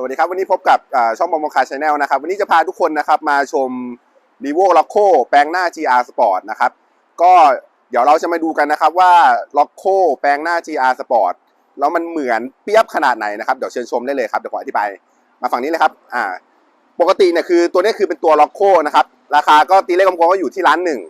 สวัสดีครับ วันนี้พบกับช่องบอมบคาชาแนลนะครับ วันนี้จะพาทุกคนนะครับมาชม r e v o l o c o แปลงหน้า GR Sport นะครับ ก็เดี๋ยวเราจะมาดูกันนะครับว่า l o c o แปลงหน้า GR Sport แล้วมันเหมือนเปียบขนาดไหนนะครับ เดี๋ยวเชิญชมได้เลยครับ เดี๋ยวขออธิบายมาฝั่งนี้เลยครับ อ่า ปกติเนี่ยคือตัวนี้คือเป็นตัว l o c o นะครับ ราคาก็ตีเลขกลมๆก็อยู่ที่ล้านหนึ่ง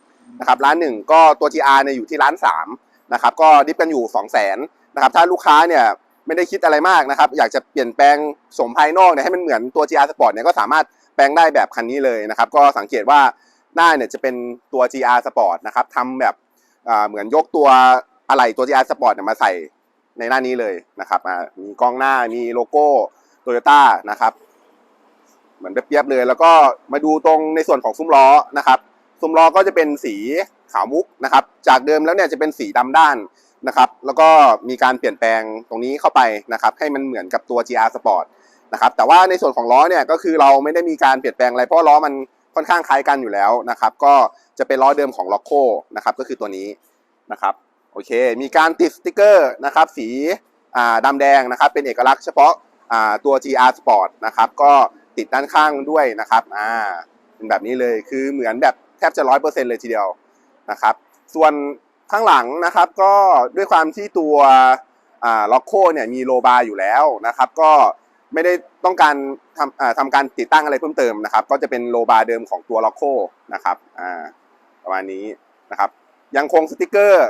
นะครับล้านหนึ่งก็ตัว GR เนี่ยอยู่ที่ล้านสามนะครับ ก็ดิฟกันอยู่2 0 0 0 0นนะครับ ถ้าลูกค้าเนี่ย ไม่ได้คิดอะไรมากนะครับ อยากจะเปลี่ยนแปลงโฉมภายนอกเนี่ยให้มันเหมือนตัว GR Sport เนี่ยก็สามารถแปลงได้แบบคันนี้เลยนะครับ ก็สังเกตว่าหน้าเนี่ยจะเป็นตัว GR Sport นะครับทำแบบเหมือนยกตัวอะไหล่ตัว GR Sport เนี่ยมาใส่ในหน้านี้เลยนะครับมีกล้องหน้ามีโลโก้โตโยต้านะครับเหมือนเปรียบเลย แล้วก็มาดูตรงในส่วนของซุ้มล้อนะครับซุ้มล้อก็จะเป็นสีขาวมุกนะครับ จากเดิมแล้วเนี่ยจะเป็นสีดำด้าน นะครับแล้วก็มีการเปลี่ยนแปลงตรงนี้เข้าไปนะครับให้มันเหมือนกับตัว GR Sport นะครับแต่ว่าในส่วนของล้อเนี่ยก็คือเราไม่ได้มีการเปลี่ยนแปลงอะไรเพราะล้อมันค่อนข้างคล้ายกันอยู่แล้วนะครับก็จะเป็นล้อเดิมของ l o c o นะครับก็คือตัวนี้นะครับโอเค มีการติดสติกเกอร์นะครับสีอ่าดำแดงนะครับเป็นเอกลักษณ์เฉพาะตัว GR Sport นะครับก็ติดด้านข้างด้วยนะครับอ่าเป็นแบบนี้เลยคือเหมือนแบบแทบจะร้อยเปอร์เซ็นเลยทีเดียวนะครับส่วน ข้างหลังนะครับก็ด้วยความที่ตัวล็อกโคเนี่ยมีโลบาร์อยู่แล้วนะครับก็ไม่ได้ต้องการทำทำการติดตั้งอะไรเพิ่มเติมนะครับ ก็จะเป็นโลบาร์เดิมของตัวล็อกโคนะครับประมาณนี้นะครับยังคงสติกเกอร์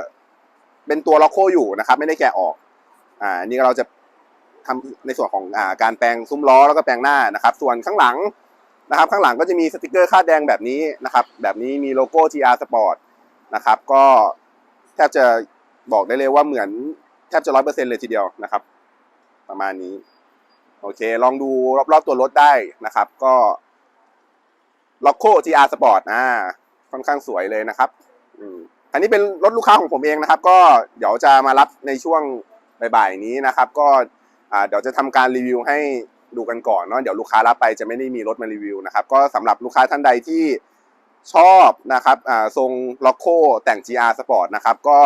เป็นตัวล็อกโคอยู่นะครับ ไม่ได้แกะออกอ่านี่เราจะทำในส่วนของอ่าการแปลงซุ้มล้อแล้วก็แปลงหน้านะครับ ส่วนข้างหลังนะครับ ข้างหลังก็จะมีสติกเกอร์คาดแดงแบบนี้นะครับ แบบนี้มีโลโก้ GR Sport นะครับ ก็ ทบจะบอกได้เลยว่าเหมือนแทบจะร้อยเปอร์เซ็นเลยทีเดียวนะครับ ประมาณนี้ โอเค ลองดูรอบๆตัวรถได้นะครับ ก็ล็อกโค GR Sport อ่าค่อนข้างสวยเลยนะครับอืมอันนี้เป็นรถลูกค้าของผมเองนะครับ ก็เดี๋ยวจะมารับในช่วงบ่ายๆนี้นะครับ ก็เดี๋ยวจะทำการรีวิวให้ดูกันก่อนเนาะเดี๋ยวลูกค้ารับไปจะไม่ได้มีรถมารีวิวนะครับ ก็สำหรับลูกค้าท่านใดที่ ชอบนะครับอ่าทรงล็อกโคแต่ง GR Sport นะครับก็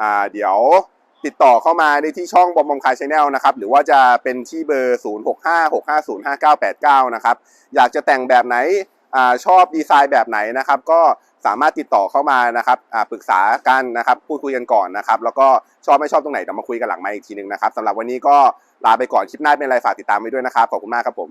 อ่าเดี๋ยวติดต่อเข้ามาได้ที่ช่องบอมบอมคายชาแนลนะครับหรือว่าจะเป็นที่เบอร์ 0656505989 นะครับอยากจะแต่งแบบไหนอ่าชอบดีไซน์แบบไหนนะครับ ก็สามารถติดต่อเข้ามานะครับอ่าปรึกษากันนะครับพูดคุยกันก่อนนะครับ แล้วก็ชอบไม่ชอบตรงไหนเดี๋ยวมาคุยกันหลังไมค์อีกทีหนึงนะครับสำหรับวันนี้ก็ลาไปก่อนคลิปหน้าเป็นไรฝากติดตามไว้ด้วยนะครับขอบคุณมากครับผม